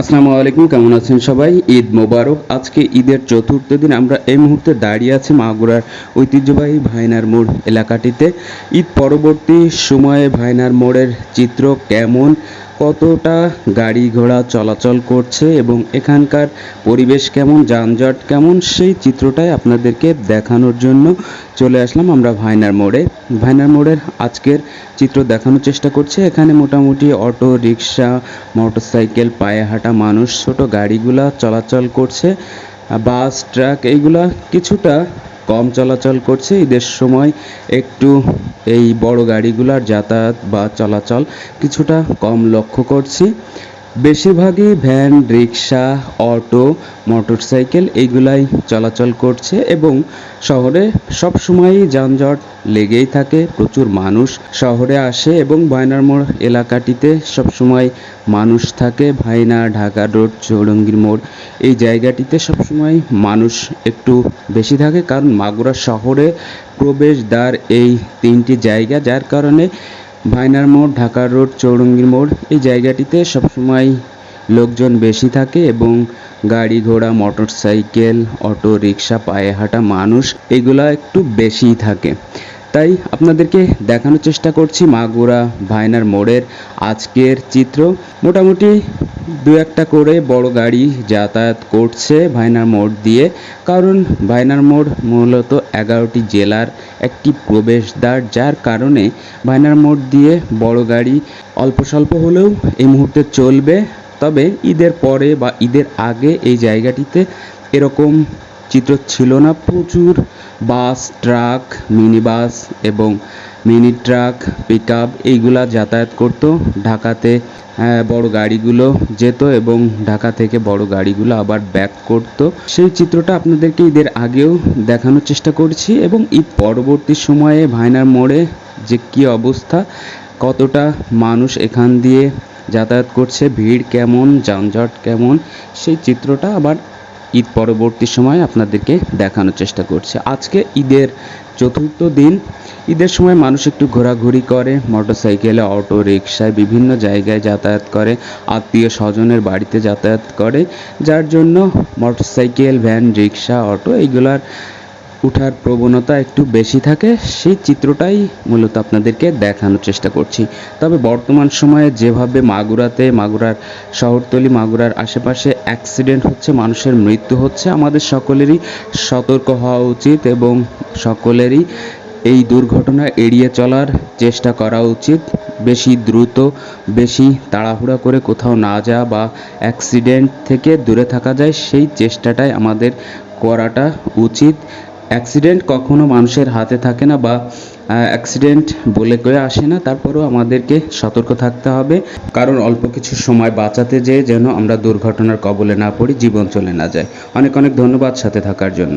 আসসালামু আলাইকুম, কেমন আছেন সবাই? ঈদ মোবারক। আজকে ঈদের চতুর্থ দিন, আমরা এই মুহূর্তে দাঁড়িয়ে আছি মাগুরার ঐতিহ্যবাহী ভাইনার মোড় এলাকাটিতে। ঈদ পরবর্তী সময়ে ভাইনার মোড়ের চিত্র কেমন? কতটা গাড়ি ঘোড়া চলাচল করছে এবং এখানকার পরিবেশ কেমন, যানজট কেমন, সেই চিত্রটাই আপনাদেরকে দেখানোর জন্য চলে আসলাম আমরা ভাইনার মোড়ে। ভাইনার মোড়ের আজকের চিত্র দেখানোর চেষ্টা করছি। এখানে মোটামুটি অটো, রিক্সা, মোটরসাইকেল পায়ে হাঁটা মানুষ, ছোট গাড়িগুলা চলাচল করছে, বাস, ট্রাক, এইগুলা কিছুটা কম চলাচল করছে। ঈদের সময় একটু এই বড় গাড়িগুলার যাতায়াত বা চলাচল কিছুটা কম লক্ষ্য করছি। বেশিরভাগই ভ্যান রিক্সা অটো, মোটরসাইকেল এইগুলাই চলাচল করছে এবং শহরে সব সময়ই যানজট লেগেই থাকে। প্রচুর মানুষ শহরে আসে এবং ভাইনার মোড় এলাকাটিতে সব সময় মানুষ থাকে। ভাইনা, ঢাকা রোড, চৌরঙ্গীর মোড় এই জায়গাটিতে সব সময় মানুষ একটু বেশি থাকে। কারণ মাগুরা শহরে প্রবেশদ্বার এই তিনটি জায়গা, যার কারণে ভাইনার মোড়, ঢাকার রোড, চৌরঙ্গীর মোড়, এই জায়গাটিতে সবসময় লোকজন বেশি থাকে এবং গাড়ি ঘোড়া মোটর সাইকেল অটো, রিক্সা, পায়ে হাঁটা মানুষ এগুলা একটু বেশিই থাকে। তাই আপনাদেরকে দেখানোর চেষ্টা করছি মাগুরা ভাইনার মোড়ের আজকের চিত্র। মোটামুটি দু একটা করে বড় গাড়ি যাতায়াত করছে ভাইনার মোড় দিয়ে। কারণ ভাইনার মোড় মূলত এগারোটি জেলার একটি প্রবেশদ্বার, যার কারণে ভাইনার মোড় দিয়ে বড় গাড়ি অল্প স্বল্প হলেও এই মুহূর্তে চলবে। তবে ঈদের পরে বা ঈদের আগে এই জায়গাটিতে এরকম চিত্র ছিল না। প্রচুর বাস, ট্রাক মিনি বাস এবং মিনি ট্রাক পিক আপ এইগুলা যাতায়াত করতো। ঢাকাতে বড় গাড়িগুলো যেত এবং ঢাকা থেকে বড় গাড়িগুলো আবার ব্যাক করতো। সেই চিত্রটা আপনাদেরকে ঈদের আগেও দেখানোর চেষ্টা করছি এবং ঈদ পরবর্তী সময়ে ভাইনার মোড়ে যে কী অবস্থা, কতটা মানুষ এখান দিয়ে যাতায়াত করছে, ভিড় কেমন, যানজট কেমন, সেই চিত্রটা আবার ঈদ পরবর্তী সময় আপনাদেরকে দেখানোর চেষ্টা করছি। আজকে ঈদের চতুর্থ দিন। ঈদের সময় মানুষ একটু ঘোরাঘুরি করে, মোটরসাইকেলে অটো রিক্সায় বিভিন্ন জায়গায় যাতায়াত করে, আত্মীয় স্বজনের বাড়িতে যাতায়াত করে, যার জন্য মোটরসাইকেল, ভ্যান রিক্সা অটো, এইগুলার ওঠার প্রবণতা একটু বেশি থাকে, সেই চিত্রটাই মূলত আপনাদেরকে দেখানোর চেষ্টা করছি। তবে বর্তমান সময়ে যেভাবে মাগুরাতে, মাগুরার শহরতলি, মাগুরার আশেপাশে অ্যাক্সিডেন্ট হচ্ছে, মানুষের মৃত্যু হচ্ছে, আমাদের সকলেরই সতর্ক হওয়া উচিত এবং সকলেরই এই দুর্ঘটনা এড়িয়ে চলার চেষ্টা করা উচিত। বেশি দ্রুত, বেশি তাড়াহুড়া করে কোথাও না যাওয়া বা অ্যাক্সিডেন্ট থেকে দূরে থাকা যায়, সেই চেষ্টাটাই আমাদের করাটা উচিত। অ্যাক্সিডেন্ট কখনো মানুষের হাতে থাকে না বা অ্যাক্সিডেন্ট বলে করে আসে না, তারপরেও আমাদেরকে সতর্ক থাকতে হবে। কারণ অল্প কিছু সময় বাঁচাতে যেয়ে যেন আমরা দুর্ঘটনার কবলে না পড়ি, জীবন চলে না যায়। অনেক অনেক ধন্যবাদ সাথে থাকার জন্য।